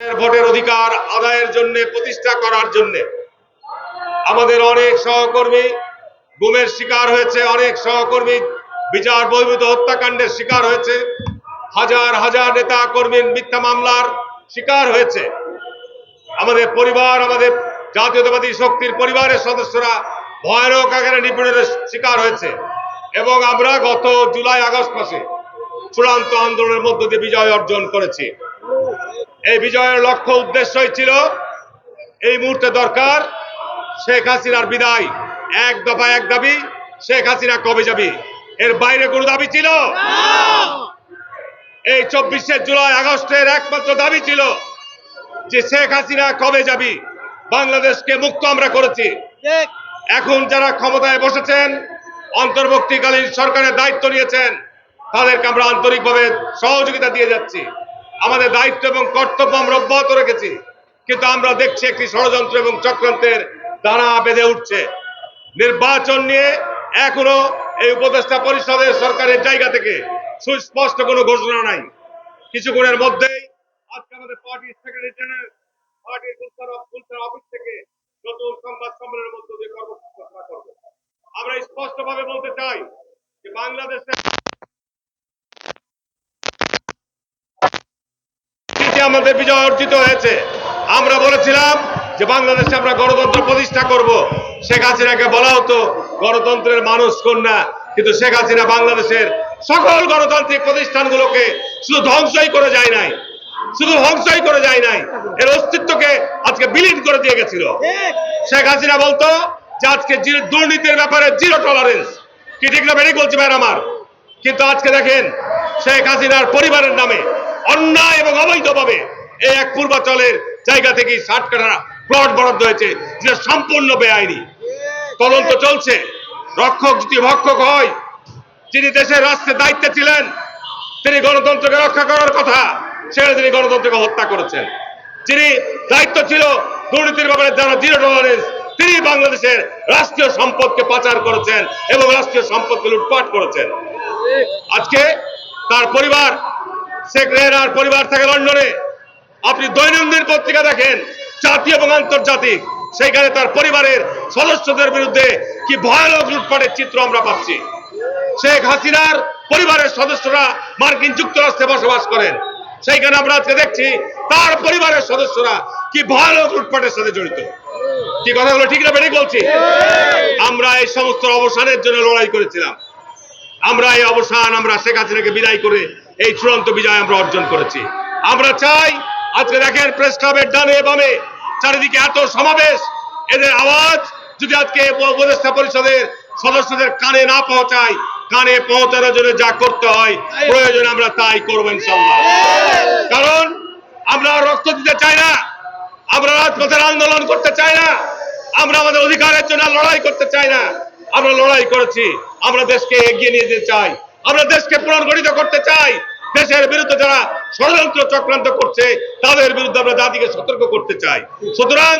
ভোটের অধিকার আদায়ের জন্য, প্রতিষ্ঠা করার জন্য। আমাদের অনেক সহকর্মী গুমের শিকার হয়েছে, অনেক সহকর্মী বিচার বহির্ভূত হত্যাকাণ্ডের শিকার হয়েছে। হাজার হাজার নেতা কর্মীর মিথ্যা মামলার শিকার হয়েছে। আমাদের পরিবার, আমাদের জাতীয়তাবাদী শক্তির পরিবারের সদস্যরা ভয়ানক আকারে নিপীড়নের শিকার হয়েছে। এবং আমরা গত জুলাই আগস্ট মাসে চূড়ান্ত আন্দোলনের মধ্য দিয়ে বিজয় অর্জন করেছি। এই বিজয়ের লক্ষ্য উদ্দেশ্যই ছিল, এই মুহূর্তে দরকার শেখ হাসিনার বিদায়। এক দফা এক দাবি, শেখ হাসিনা কবে যাবি? এর বাইরে কোনো দাবি ছিল? এই চব্বিশে জুলাই, আগস্টের একমাত্র দাবি ছিল যে শেখ হাসিনা কবে যাবি? বাংলাদেশকে মুক্ত আমরা করেছি। এখন যারা ক্ষমতায় বসেছেন, অন্তর্বর্তীকালীন সরকারের দায়িত্ব নিয়েছেন, তাদেরকে আমরা আন্তরিকভাবে সহযোগিতা দিয়ে যাচ্ছি। আমাদের দায়িত্ব এবং কর্তব্য আমরা অব্যাহত রেখেছি। কিন্তু আমরা দেখছি একটি ষড়যন্ত্র এবং চক্রান্তের দ্বারা বেঁধে উঠছে। নির্বাচন নিয়ে এখনও এই উপদেষ্টা পরিষদের সরকারের জায়গা থেকে সুস্পষ্ট কোনো ঘোষণা নাই। কিছুক্ষণের মধ্যেই আজকে আমাদের পার্টির সেক্রেটারি জেনারেল পার্টির অফিস থেকে নতুন সংবাদ সম্মেলনের মধ্য দিয়ে কর্মসূচি আমরা স্পষ্টভাবে বলতে চাই যে বাংলাদেশে আমাদের বিজয় অর্জিত হয়েছে। আমরা বলেছিলাম যে বাংলাদেশে আমরা গণতন্ত্র প্রতিষ্ঠা করব। শেখ হাসিনাকে বলা হতো, গণতন্ত্রের মানুষ কন্যা। কিন্তু শেখ হাসিনা বাংলাদেশের সকল গণতান্ত্রিক প্রতিষ্ঠানগুলোকে শুধু ধ্বংসই করে যায় নাই। শুধু ধ্বংসই করে যায় নাই। এর অস্তিত্বকে আজকে বিলীন করে দিয়ে গেছিল। শেখ হাসিনা বলতো যে আজকে দুর্নীতির ব্যাপারে জিরো টলারেন্স কি ঠিক না, বেরিয়ে বলছি ভাই আমার? কিন্তু আজকে দেখেন শেখ হাসিনার পরিবারের নামে অন্যায় এবং অবৈধভাবে এই এক পূর্বাচলের জায়গা থেকে ষাট কাঠা প্লট বরাদ্দ হয়েছে, যেটা সম্পূর্ণ বেআইনি। তদন্ত চলছে। রক্ষক যদি ভক্ষক হয়, যিনি দেশের রাষ্ট্রের দায়িত্বে ছিলেন, তিনি গণতন্ত্রকে রক্ষা করার কথা, সেখানে তিনি গণতন্ত্রকে হত্যা করেছেন। যিনি দায়িত্ব ছিল দুর্নীতির ব্যাপারে যারা জিরো টলারেন্স তিনি বাংলাদেশের রাষ্ট্রীয় সম্পদকে পাচার করেছেন এবং রাষ্ট্রীয় সম্পদকে লুটপাট করেছেন। আজকে তার পরিবার শেখ রেহানার পরিবার থাকে লন্ডনে। আপনি দৈনন্দিন পত্রিকা দেখেন জাতীয় এবং আন্তর্জাতিক। সেইখানে তার পরিবারের সদস্যদের বিরুদ্ধে কি ভয়ানক লুটপাটের চিত্র আমরা পাচ্ছি। শেখ হাসিনার পরিবারের সদস্যরা মার্কিন যুক্তরাষ্ট্রে বসবাস করেন। সেইখানে আমরা আজকে দেখছি তার পরিবারের সদস্যরা কি ভয়ানক লুটপাটের সাথে জড়িত। কি কথাগুলো ঠিক না বেরিয়ে বলছি? আমরা এই সমস্ত অবসানের জন্য লড়াই করেছিলাম। আমরা এই অবসান আমরা শেখ হাসিনাকে বিদায় করে এই চূড়ান্ত বিজয় আমরা অর্জন করেছি। আমরা চাই, আজকে দেখেন প্রেস ক্লাবের ডানে বামে, চারিদিকে এত সমাবেশ, এদের আওয়াজ যদি আজকে উপদেষ্টা পরিষদের সদস্যদের কানে না পৌঁছায়, কানে পৌঁছানোর জন্য যা করতে হয়, প্রয়োজন আমরা তাই করব ইনশাল্লাহ কারণ আমরা রক্ত দিতে চাই না, আমরা রাজপথের আন্দোলন করতে চাই না, আমরা আমাদের অধিকারের জন্য লড়াই করতে চাই না। আমরা লড়াই করেছি, আমরা দেশকে এগিয়ে নিয়ে যেতে চাই। আমরা দেশকে পুনর্গঠিত করতে চাই। দেশের বিরুদ্ধে যারা ষড়যন্ত্র চক্রান্ত করছে, তাদের বিরুদ্ধে আমরা জাতিকে সতর্ক করতে চাই। সুতরাং